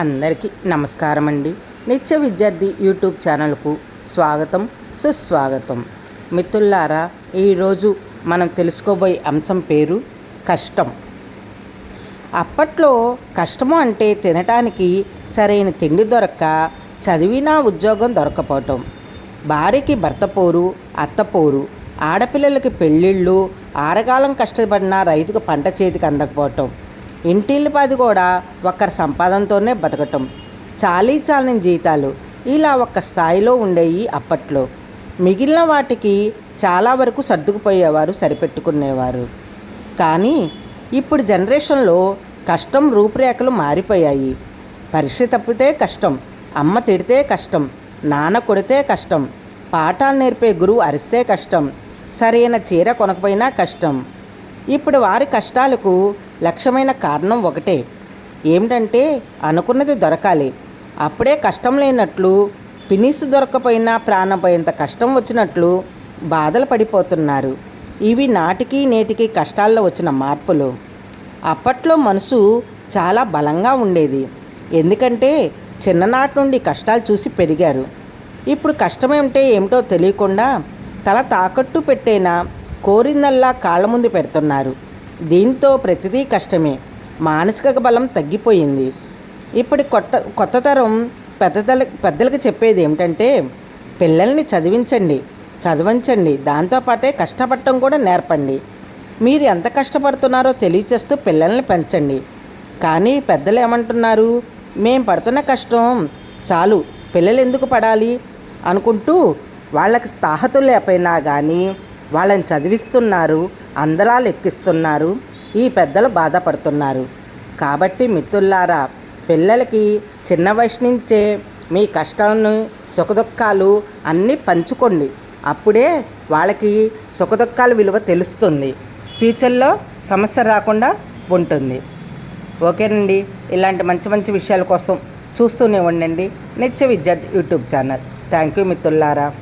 అందరికీ నమస్కారం అండి నిత్య విద్యార్థి యూట్యూబ్ ఛానల్కు స్వాగతం సుస్వాగతం. మిత్రులారా ఈరోజు మనం తెలుసుకోబోయే అంశం పేరు కష్టం. అప్పట్లో కష్టము అంటే తినటానికి సరైన తిండి దొరక్క చదివినా ఉద్యోగం దొరకపోవటం. భార్యకి భర్త పోరు అత్త పోరు ఆడపిల్లలకి పెళ్ళిళ్ళు ఆరగాలం కష్టపడిన రైతుకు పంట చేతికి అందకపోవటం. ఇంటిల్లిపాది కూడా ఒక్కరి సంపాదనతోనే బతకటం. చాలీ చాలని జీతాలు ఇలా ఒక్క స్థాయిలో ఉండేవి అప్పట్లో. మిగిలిన వాటికి చాలా వరకు సర్దుకుపోయేవారు సరిపెట్టుకునేవారు. కానీ ఇప్పుడు జనరేషన్లో కష్టం రూపురేఖలు మారిపోయాయి. పరీక్ష తప్పితే కష్టం అమ్మ తిడితే కష్టం నాన్న కొడితే కష్టం పాఠాలు నేర్పే గురువు అరిస్తే కష్టం సరైన చీర కొనకపోయినా కష్టం. ఇప్పుడు వారి కష్టాలకు లక్ష్యమైన కారణం ఒకటే. ఏమిటంటే అనుకున్నది దొరకాలి. అప్పుడే కష్టం లేనట్లు పినిసు దొరకపోయినా ప్రాణపోయేంత కష్టం వచ్చినట్లు బాధలు పడిపోతున్నారు. ఇవి నాటికి నేటికి కష్టాల్లో వచ్చిన మార్పులు. అప్పట్లో మనసు చాలా బలంగా ఉండేది. ఎందుకంటే చిన్ననాటి నుండి కష్టాలు చూసి పెరిగారు. ఇప్పుడు కష్టమేమిటే ఏమిటో తెలియకుండా తల తాకట్టు పెట్టేనా కోరిందల్లా కాళ్ళ ముందు పెడుతున్నారు. దీంతో ప్రతిదీ కష్టమే. మానసిక బలం తగ్గిపోయింది. ఇప్పుడు కొత్త కొత్త తరం పెద్దల పెద్దలకు చెప్పేది ఏమిటంటే పిల్లల్ని చదివించండి చదివించండి దాంతోపాటే కష్టపడటం కూడా నేర్పండి. మీరు ఎంత కష్టపడుతున్నారో తెలియచేస్తూ పిల్లల్ని పెంచండి. కానీ పెద్దలు ఏమంటున్నారు? మేం పడుతున్న కష్టం చాలు పిల్లలు ఎందుకు పడాలి? అనుకుంటూ వాళ్ళకి స్థాహతులు లేకపోయినా కానీ వాళ్ళని చదివిస్తున్నారు అందలాలు ఎక్కిస్తున్నారు ఈ పెద్దలు బాధపడుతున్నారు. కాబట్టి మిత్రులారా పిల్లలకి చిన్న వయసు నుంచే మీ కష్టాన్ని సుఖదుఖాలు అన్నీ పంచుకోండి. అప్పుడే వాళ్ళకి సుఖదుఖాల విలువ తెలుస్తుంది. ఫ్యూచర్లో సమస్య రాకుండా ఉంటుంది. ఓకేనండి. ఇలాంటి మంచి మంచి విషయాల కోసం చూస్తూనే ఉండండి. నిత్య విద్యార్థి యూట్యూబ్ ఛానల్. థ్యాంక్ యూ మిత్రులారా.